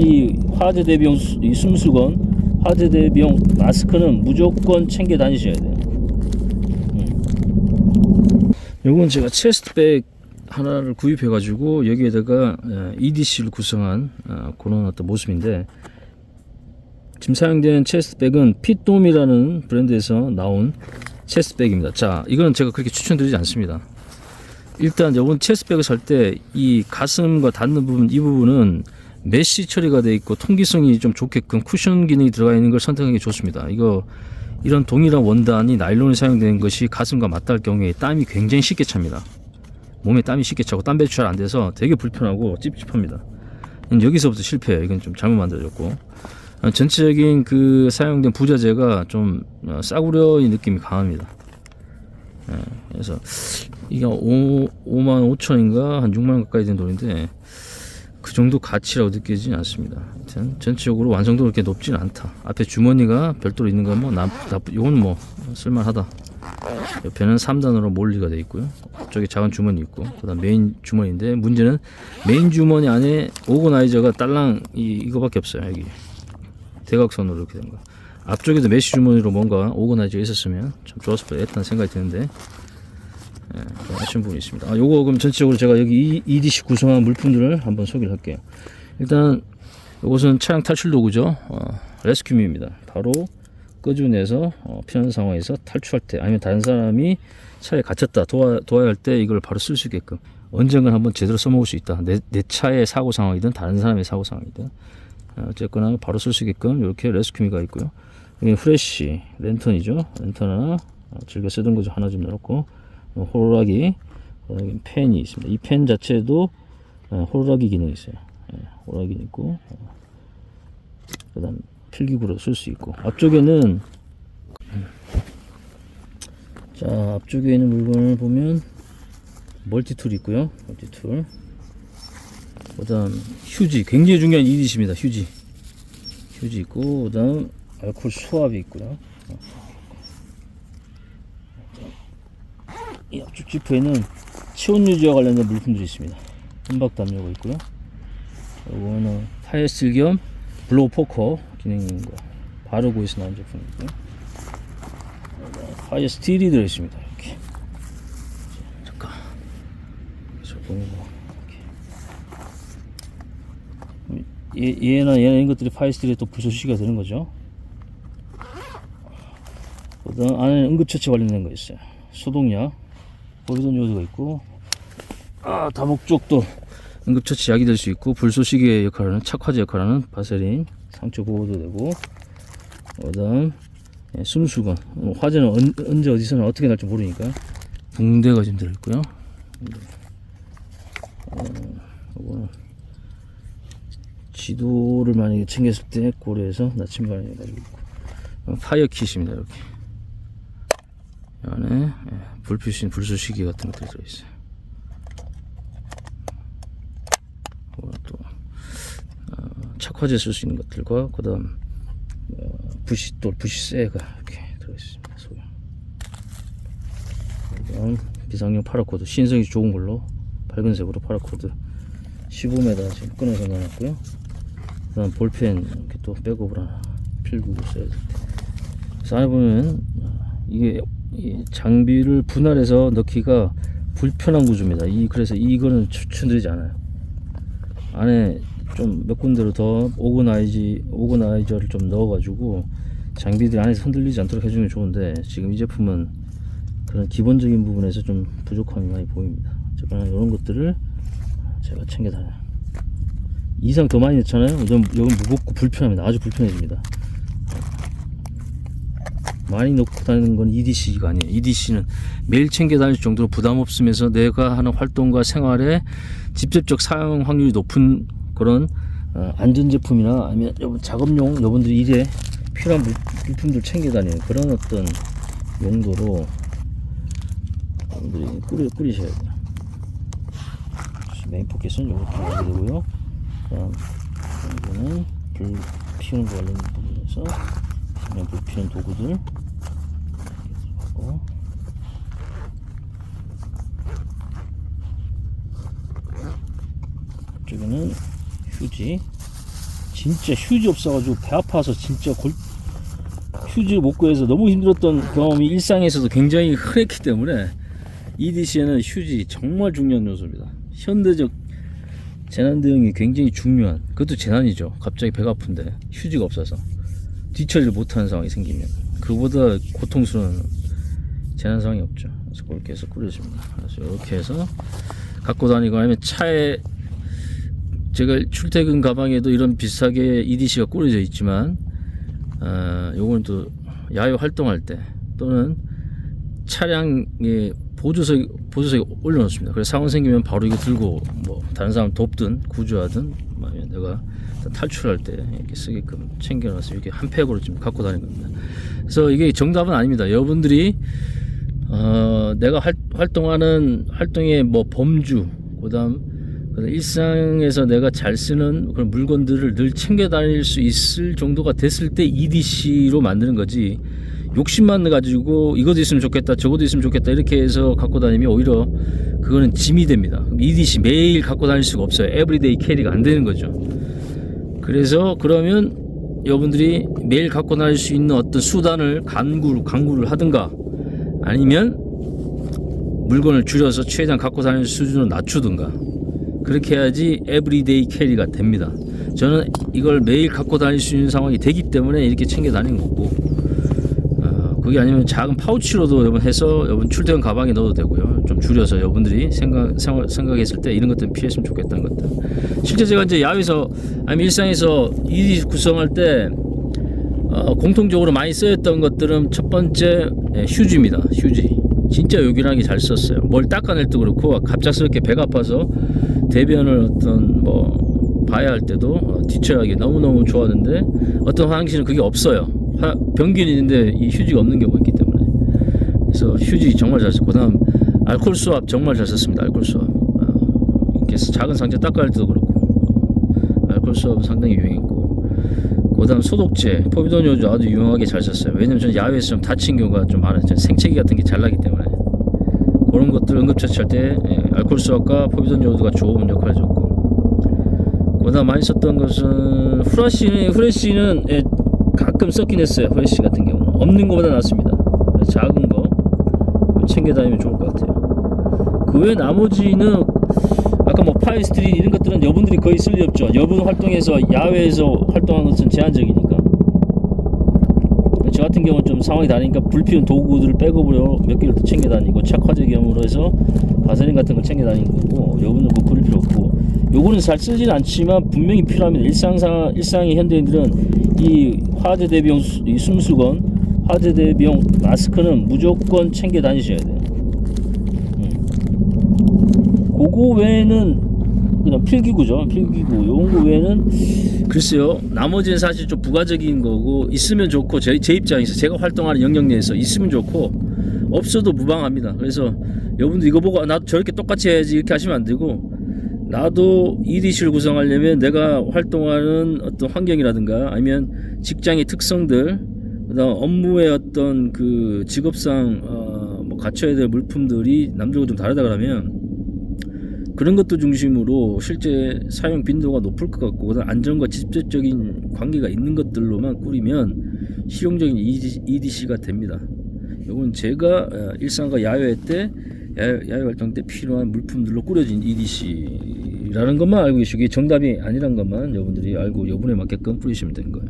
이 화재 대비용 수- 이 숨수건, 화재 대비용 마스크는 무조건 챙겨 다니셔야 돼요. 음. 요건 제가 체스트백 하나를 구입해가지고 여기에다가 EDC를 구성한 어, 그런 어떤 모습인데 지금 사용된 체스트백은 핏돔이라는 브랜드에서 나온 체스트백입니다. 자, 이건 제가 그렇게 추천드리지 않습니다. 일단 요번 체스백을 살 때 이 가슴과 닿는 부분 이 부분은 메쉬 처리가 돼 있고 통기성이 좀 좋게끔 쿠션 기능이 들어가 있는 걸 선택하는 게 좋습니다. 이거 이런 동일한 원단이 나일론에 사용되는 것이 가슴과 맞닿을 경우에 땀이 굉장히 쉽게 찹니다. 몸에 땀이 쉽게 차고 땀 배출 잘안 돼서 되게 불편하고 찝찝합니다. 여기서부터 실패해요. 이건 좀 잘못 만들어졌고 어, 전체적인 그 사용된 부자재가 좀 어, 싸구려의 느낌이 강합니다. 예, 그래서 이게 5, 5만 5천인가 한 6만 원 가까이 된 돈인데 그 정도 가치라고 느끼지는 않습니다. 하여튼 전체적으로 완성도가 그렇게 높지는 않다. 앞에 주머니가 별도로 있는 건뭐 나쁘, 이건 뭐 쓸만하다. 옆에는 3단으로 몰리가 돼 있고요. 앞쪽에 작은 주머니 있고 그다음 메인 주머니인데 문제는 메인 주머니 안에 오거나이저가 딸랑 이, 이거밖에 없어요. 여기 대각선으로 이렇게 된 거. 앞쪽에도 메쉬 주머니로 뭔가 오거나이저가 있었으면 참 좋았을 뻔했다는 생각이 드는데 예, 좀 아쉬운 부분이 있습니다. 아, 요거 그럼 전체적으로 제가 여기 EDC 구성한 물품들을 한번 소개를 할게요. 일단 이것은 차량 탈출 도구죠. 어, 레스큐미입니다. 바로 끄집어내서 어, 필요한 상황에서 탈출할 때 아니면 다른 사람이 차에 갇혔다 도와, 도와야 할 때 이걸 바로 쓸 수 있게끔 언젠간 한번 제대로 써먹을 수 있다. 내, 내 차의 사고 상황이든 다른 사람의 사고 상황이든 어, 어쨌거나 바로 쓸 수 있게끔 이렇게 레스큐미가 있고요. 여기 후레쉬 랜턴이죠. 랜턴 하나 어, 즐겨 쓰던 거죠. 하나 좀 넣었고 어, 호루라기 그다음에 펜이 있습니다. 이 펜 자체도 어, 호루라기 기능이 있어요. 예, 호루라기 있고 어, 그다음 필기구로 쓸 수 있고 앞쪽에는 음. 자 앞쪽에 있는 물건을 보면 멀티툴 있고요. 멀티툴 그 다음 휴지 굉장히 중요한 이디십니다. 휴지 휴지 있고 그 다음 알코올 수압이 있고요. 이 앞쪽 지프에는 치온 유지와 관련된 물품들이 있습니다. 혼박 담요가 있고요. 이거는 타이어스틸 겸 블로우 포커 기능인 거 바르고에서 나온 제품이고요. 타이어 스틸이 들어있습니다. 이렇게 잠깐 이렇게 얘, 얘나 얘나 이런 것들이 파이어 스틸에 또 부서시기가 되는 거죠. 그다음 안에 응급처치 관련된 거 있어요. 소독약, 보이던 요소가 있고, 아 다목 쪽도 응급처치 약이 될 수 있고 불쏘시개 역할하는 착화제 역할하는 바세린 상처 보호도 되고, 그다음 예, 숨수건 어, 화재는 언, 언제 어디서나 어떻게 날지 모르니까 붕대가 좀 들어있고요. 어, 이거는 지도를 만약에 챙겼을 때 고려해서 나침반에 가지고 있고 어, 파이어 킷입니다 이렇게 이 안에 예, 불빛인 불쏘시개 같은 것들이 들어있어요. 또 어, 착화제 쓸 수 있는 것들과 그 다음 어, 부싯돌 부싯쇠가 이렇게 들어있습니다 소형. 그다음 비상용 파라코드 신성이 좋은 걸로 밝은색으로 파라코드 15m 지금 끊어서 넣어놨고요. 그 다음 볼펜 이렇게 또 백업을 하나 필구로 써야 될 때. 그래서 안에 보면 어, 이게 이 장비를 분할해서 넣기가 불편한 구조입니다. 이 그래서 이거는 추천드리지 않아요. 안에 좀 몇 군데로 더 오거나이지 오거나이저를 좀 넣어가지고 장비들이 안에서 흔들리지 않도록 해주면 좋은데 지금 이 제품은 그런 기본적인 부분에서 좀 부족함이 많이 보입니다. 어쨌거나 이런 것들을 제가 챙겨 다녀요. 이상 더 많이 넣잖아요. 이건 무겁고 불편합니다. 아주 불편해집니다. 많이 넣고 다니는 건 EDC가 아니에요. EDC는 매일 챙겨 다닐 정도로 부담 없으면서 내가 하는 활동과 생활에 직접적 사용 확률이 높은 그런 어, 안전 제품이나 아니면 여러분 작업용 여러분들이 일에 필요한 물- 물품들 챙겨 다니는 그런 어떤 용도로 여러분들이 꾸리, 꾸리셔야 돼요. 메인 포켓은 이렇게 하게 되고요. 그다음 이거는 불 피우는 거 관련 부분에서 그냥 불 피우는 도구들 들어가고 이쪽에는 휴지 진짜 휴지 없어가지고 배 아파서 진짜 골 휴지 못 구해서 너무 힘들었던 경험이 일상에서도 굉장히 흔했기 때문에 EDC에는 휴지 정말 중요한 요소입니다. 현대적 재난 대응이 굉장히 중요한 그것도 재난이죠. 갑자기 배가 아픈데 휴지가 없어서 뒤처리를 못하는 상황이 생기면 그보다 고통스러운 재난 상황이 없죠. 그래서 그렇게 해서 꾸려집니다. 그래서 이렇게 해서 갖고 다니고 아니면 차에 제가 출퇴근 가방에도 이런 비슷하게 EDC가 꾸려져 있지만 어, 요거는 또 야외 활동할 때 또는 차량에 보조석 보조석에 올려놓습니다. 그래서 상황 생기면 바로 이거 들고 뭐 다른 사람 돕든 구조하든 아니면 내가 탈출할 때 이렇게 쓰게끔 챙겨놔서 이렇게 한 팩으로 지금 갖고 다니는 겁니다. 그래서 이게 정답은 아닙니다. 여러분들이 어, 내가 활, 활동하는 활동의 뭐 범주 그다음 일상에서 내가 잘 쓰는 그런 물건들을 늘 챙겨 다닐 수 있을 정도가 됐을 때 EDC로 만드는 거지. 욕심만 가지고 이것도 있으면 좋겠다 저것도 있으면 좋겠다 이렇게 해서 갖고 다니면 오히려 그거는 짐이 됩니다. EDC 매일 갖고 다닐 수가 없어요. 에브리데이 캐리가 안 되는 거죠. 그래서 그러면 여러분들이 매일 갖고 다닐 수 있는 어떤 수단을 간구, 강구를 하든가 아니면 물건을 줄여서 최대한 갖고 다닐 수준을 낮추든가 그렇게 해야지 에브리데이 캐리가 됩니다. 저는 이걸 매일 갖고 다닐 수 있는 상황이 되기 때문에 이렇게 챙겨 다니는 거고 어, 그게 아니면 작은 파우치로도 여러분 해서 여러분 출퇴근 가방에 넣어도 되고요. 좀 줄여서 여러분들이 생각 생각, 생각했을 때 이런 것들은 피했으면 좋겠다는 것들. 실제 제가 이제 야외에서 아니면 일상에서 일이 구성할 때 어, 공통적으로 많이 쓰였던 것들은 첫 번째 예, 휴지입니다. 휴지. 진짜 요긴하게 잘 썼어요. 뭘 닦아낼 때도 그렇고 갑작스럽게 배가 아파서 대변을 어떤 뭐 봐야 할 때도 어, 뒤쳐하기 너무너무 좋았는데 어떤 화장실은 그게 없어요. 화, 변기는 있는데 이 휴지가 없는 경우가 있기 때문에 그래서 휴지 정말 잘 썼고 그다음 알콜 수압 정말 잘 썼습니다. 알콜 수압. 어, 이렇게 작은 상자 닦아야 할 때도 그렇고 알콜 수압은 상당히 유행했고 그 다음 소독제, 포비돈 요즘 아주 유용하게 잘 썼어요. 왜냐면 저는 야외에서 좀 다친 경우가 좀. 저는 생채기 같은 게 잘 나기 때문에 그런 것들 응급처치할 때 예, 알코올 수압과 포비돈 요도가 좋은 역할을 줬고 그다음 많이 썼던 것은 후라시는 후레쉬는 예, 가끔 썼긴 했어요. 후레쉬 같은 경우는 없는 것보다 낫습니다. 작은 거 챙겨 다니면 좋을 것 같아요. 그 외 나머지는 아까 뭐 파이 스트릿 이런 것들은 여분들이 거의 쓸일 없죠. 여분 활동에서 야외에서 활동하는 것은 제한적이니까. 저 같은 경우는 좀 상황이 다르니까 불필요한 도구들을 백업으로 몇 개를 더 챙겨 다니고 착화제 겸으로 해서 바세린 같은 걸 챙겨 다니는 거고 여분은 뭐 그럴 필요 없고 요거는 잘 쓰진 않지만 분명히 필요합니다. 일상상 일상의 현대인들은 이 화재 대비용 수- 이 숨수건 화재 대비용 마스크는 무조건 챙겨 다니셔야 돼요. 그거 외에는 그냥 필기구죠. 필기구. 요런 거 외에는 글쎄요. 나머지는 사실 좀 부가적인 거고 있으면 좋고 제, 제 입장에서 제가 활동하는 영역 내에서 있으면 좋고 없어도 무방합니다. 그래서 여러분들 이거 보고 아, 나도 저렇게 똑같이 해야지 이렇게 하시면 안 되고 나도 EDC를 구성하려면 내가 활동하는 어떤 환경이라든가 아니면 직장의 특성들 그다음 업무의 어떤 그 직업상 어, 뭐 갖춰야 될 물품들이 남들과 좀 다르다 그러면 그런 것도 중심으로 실제 사용 빈도가 높을 것 같고 안전과 직접적인 관계가 있는 것들로만 꾸리면 실용적인 EDC가 됩니다. 이건 제가 어, 일상과 야외 때 야외, 활동 때 필요한 물품들로 꾸려진 EDC라는 것만 알고 계시고 정답이 아니란 것만 여러분들이 알고 여분에 맞게끔 뿌리시면 되는 거예요.